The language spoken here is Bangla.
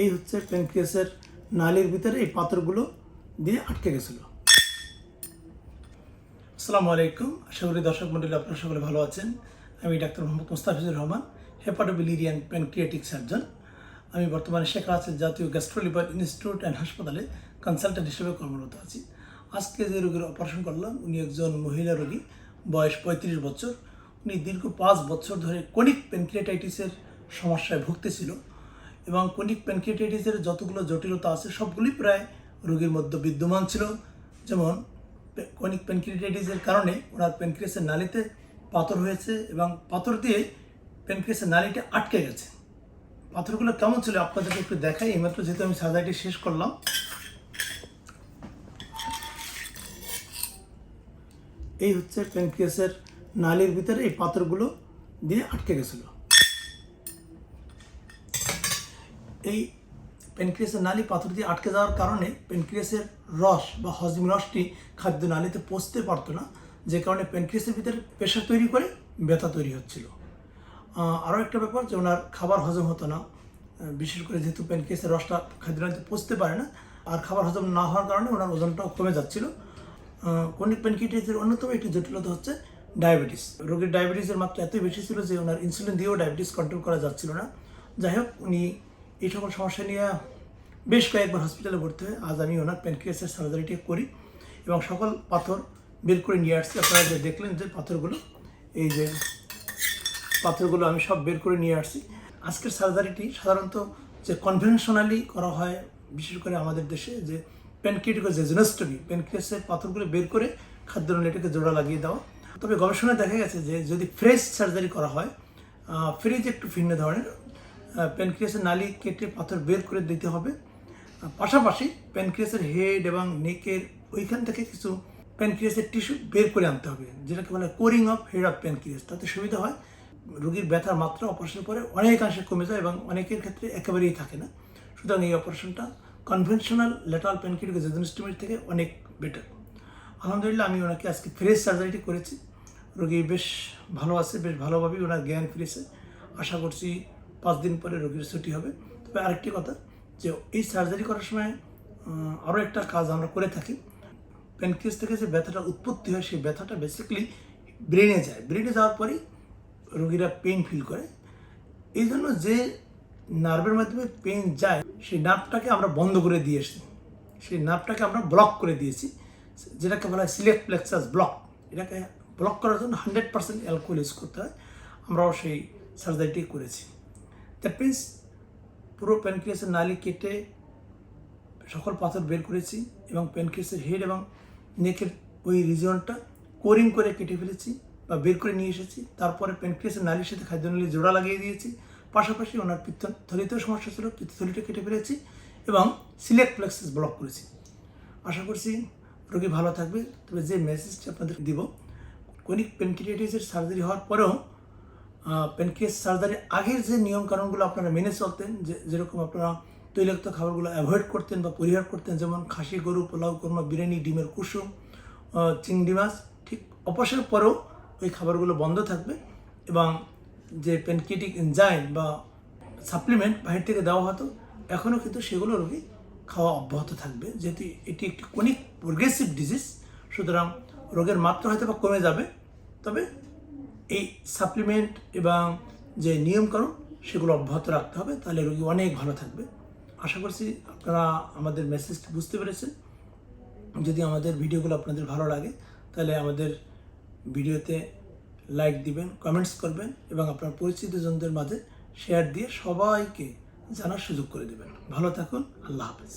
এই হচ্ছে প্যানক্রিয়াসের নালীর ভিতরে এই পাথরগুলো দিয়ে আটকে গেছিল। আসসালামু আলাইকুম। আশা করি দর্শক মন্ডলী আপনারা সকলে ভালো আছেন। আমি doctor Mohammad Mostafizur Rahman hepatobiliary pancreatic surgeon আমি বর্তমানে শেখ রাসেল জাতীয় গ্যাস্ট্রোলিভার ইনস্টিটিউট অ্যান্ড হাসপাতালে কনসালট্যান্ট হিসেবে কর্মরত আছি। আজকে যে রোগীর অপারেশন করলাম, উনি একজন মহিলা রোগী, বয়স পঁয়ত্রিশ বছর। উনি দীর্ঘ পাঁচ বছর ধরে কনিক প্যানক্রিয়াটাইটিসের সমস্যায় ভুগতেছিল। এবং কোনিক প্যানক্রিয়াটাইটিসের যতগুলো জটিলতা আছে, সবগুলি প্রায় রোগীর মধ্যে বিদ্যমান ছিল। যেমন কোনিক প্যানক্রিয়াটাইটিসের কারণে ওনার প্যানক্রিয়াসের নালিতে পাথর হয়েছে এবং পাথর দিয়ে প্যানক্রিয়াসের নালীটা আটকে গেছে। পাথরগুলো কেমন ছিল আপনাদেরকে একটু দেখাই। এইমাত্র যেহেতু আমি সার্জারিটি শেষ করলাম। এই হচ্ছে প্যানক্রিয়াসের নালীর ভিতরে এই পাথরগুলো দিয়ে আটকে গেছিল। এই প্যানক্রিয়াসের নালী পাথর দিয়ে আটকে যাওয়ার কারণে প্যানক্রিয়াসের রস বা হজম রসটি খাদ্য নালীতে পৌঁছতে পারতো না, যে কারণে প্যানক্রিয়াসের ভিতরে প্রেশার তৈরি করে ব্যথা তৈরি হচ্ছিল। আরও একটা ব্যাপার যে ওনার খাবার হজম হতো না বিশেষ করে যেহেতু প্যানক্রিয়াসের রসটা খাদ্য নালীতে পৌঁছতে পারে না, আর খাবার হজম না হওয়ার কারণে ওনার ওজনটাও কমে যাচ্ছিল। কনিক প্যানক্রিয়াটিসের অন্যতম একটি জটিলতা হচ্ছে ডায়াবেটিস। রোগীর ডায়াবেটিসের মাত্রা এতই বেশি ছিল যে ওনার ইনসুলিন দিয়েও ডায়াবেটিস কন্ট্রোল করা যাচ্ছিল না। যাই হোক, উনি এই সকল সমস্যা নিয়ে বেশ কয়েকবার হসপিটালে ভর্তি হয়ে আজ আমি ওনার প্যানক্রিয়াসের সার্জারিটি করি এবং সকল পাথর বের করে নিয়ে আসছি। আপনারা যে দেখলেন যে পাথরগুলো, এই যে পাথরগুলো আমি সব বের করে নিয়ে আসছি। আজকের সার্জারিটি সাধারণত যে কনভেনশনালি করা হয়, বিশেষ করে আমাদের দেশে যে প্যানক্রিয়াটিক জেজনোস্টমি প্যানক্রিয়াসের পাথরগুলো বের করে খাদ্য নালীটাকে জোড়া লাগিয়ে দেওয়া। তবে গবেষণায় দেখা গেছে যে যদি ফ্রেশ সার্জারি করা হয় ফ্রিজ একটু ভিন্ন ধরনের প্যানক্রিয়াসের নালী কেটে পাথর বের করে দিতে হবে। পাশাপাশি প্যানক্রিয়াসের হেড এবং নেকের ওইখান থেকে কিছু প্যানক্রিয়াসের টিস্যু বের করে আনতে হবে, যেটাকে বলে coring of head of pancreas তাতে সুবিধা হয়, রোগীর ব্যথার মাত্রা অপারেশনের পরে অনেকাংশে কমে যায় এবং অনেকের ক্ষেত্রে একেবারেই থাকে না। সুতরাং এই অপারেশনটা কনভেনশনাল লেটাল প্যানক্রিয়াটিক জেজনস্টমির থেকে অনেক বেটার আলহামদুলিল্লাহ, আমি ওনাকে আজকে ফ্রেশ সার্জারিটি করেছি। রোগী বেশ ভালো আছে, বেশ ভালোভাবেই ওনার জ্ঞান ফিরেছে। আশা করছি পাঁচ দিন পরে রোগীর ছুটি হবে। তবে আরেকটি কথা যে, এই সার্জারি করার সময় আরও একটা কাজ আমরা করে থাকি। প্যানক্রিয়াস থেকে যে ব্যথাটা উৎপত্তি হয়, সেই ব্যথাটা বেসিক্যালি ব্রেনে যায়। ব্রেনে যাওয়ার পরেই রোগীরা পেন ফিল করে। এই জন্য যে নার্ভের মাধ্যমে পেন যায়, সেই নার্ভটাকে আমরা বন্ধ করে দিয়েছি সেই নার্ভটাকে আমরা ব্লক করে দিয়েছি যেটাকে বলা হয় সিলেক্ট প্লেক্সাস ব্লক এটাকে ব্লক করার জন্য হান্ড্রেড পার্সেন্ট অ্যালকোহল ইউজ করতে হয়। আমরাও সেই সার্জারিটি করেছি। দ্যাট পুরো প্যানক্রিয়াসের নালি কেটে সকল পাথর বের করেছি এবং প্যানক্রিয়াসের হেড এবং নেকের ওই রিজিয়নটা কোরিং করে কেটে ফেলেছি বা বের করে নিয়ে এসেছি। তারপরে প্যানক্রিয়াসের নালির সাথে খাদ্য খাদ্যনালী জোড়া লাগিয়ে দিয়েছি। পাশাপাশি ওনার পিত্তথলিতেও সমস্যা ছিল, পিত্তথলিটা কেটে ফেলেছি এবং সিলেক্ট প্লেক্সিস ব্লক করেছি। আশা করছি রোগী ভালো থাকবে। তবে যে মেসেজটি আপনাদের দিব কনিক প্যানক্রিয়াটিসের সার্জারি হওয়ার পরেও প্যানক্রিয়াস সার্জারির আগের যে নিয়ম কানুনগুলো আপনারা মেনে চলতেন, যে যেরকম আপনারা তৈলাক্ত খাবারগুলো অ্যাভয়েড করতেন বা পরিহার করতেন, যেমন খাসি, গরু, পোলাও, কোরমা, বিরিয়ানি, ডিমের কুসুম চিংড়ি মাছ, ঠিক অপারেশনের পরেও ওই খাবারগুলো বন্ধ থাকবে এবং যে প্যানক্রিয়াটিক এনজাইম বা সাপ্লিমেন্ট বাহির থেকে দেওয়া হতো, এখনও কিন্তু সেগুলো রোগী খাওয়া অব্যাহত থাকবে। যেহেতু এটি একটি কনিক প্রোগ্রেসিভ ডিজিজ সুতরাং রোগের মাত্রা হয়তো বা কমে যাবে, তবে এই সাপ্লিমেন্ট এবং যে নিয়মকানুন সেগুলো অব্যাহত রাখতে হবে, তাহলে রোগী অনেক ভালো থাকবে। আশা করছি আপনারা আমাদের মেসেজটি বুঝতে পেরেছেন। যদি আমাদের ভিডিওগুলো আপনাদের ভালো লাগে, তাহলে আমাদের ভিডিওতে লাইক দিবেন কমেন্টস করবেন এবং আপনার পরিচিত জনদের মাঝে শেয়ার দিয়ে সবাইকে জানার সুযোগ করে দেবেন। ভালো থাকুন, আল্লাহ হাফেজ।